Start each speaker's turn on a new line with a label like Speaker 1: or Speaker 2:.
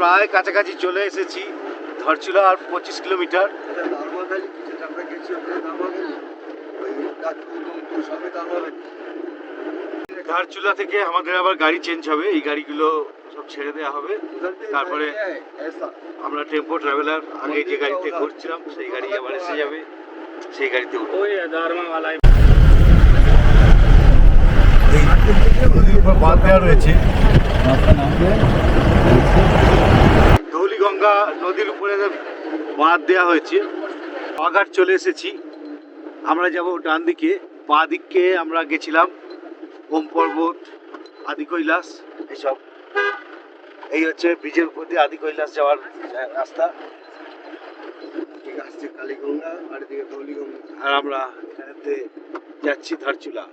Speaker 1: প্রায় কাছাকাছি চলে এসেছি ধরচুলা আর পঁচিশ কিলোমিটার।
Speaker 2: আমরা
Speaker 1: ধারচুলা থেকে আমাদের আবার গাড়ি চেঞ্জ হবে এই গাড়িগুলো সব ছেড়ে দেওয়া হবে। তারপরে আমরা টেম্পো ট্রাভেলার আগে যে গাড়িতে ঘুরছিলাম সেই গাড়ি আবার এসে যাবে সেই গাড়িতে উঠবো।
Speaker 3: ওই ধর্মা वाला
Speaker 1: এই নদীর উপর বাঁধ দেওয়া রয়েছে। ধৌলিগঙ্গা নদীর উপরে বাঁধ দেওয়া হয়েছে বাঘাট চলে এসেছি। আমরা যাব ডান দিকে, বাঁ দিকে আমরা গেছিলাম ওম পর্বত আদি কৈলাস এসব। এই হচ্ছে ব্রিজের উপর দিয়ে আদি কৈলাস যাওয়ার রাস্তা।
Speaker 2: আসছে কালীগঙ্গা আর এদিকে ধৌলিগঙ্গা।
Speaker 1: আর আমরা এখানেতে যাচ্ছি ধারচুলা।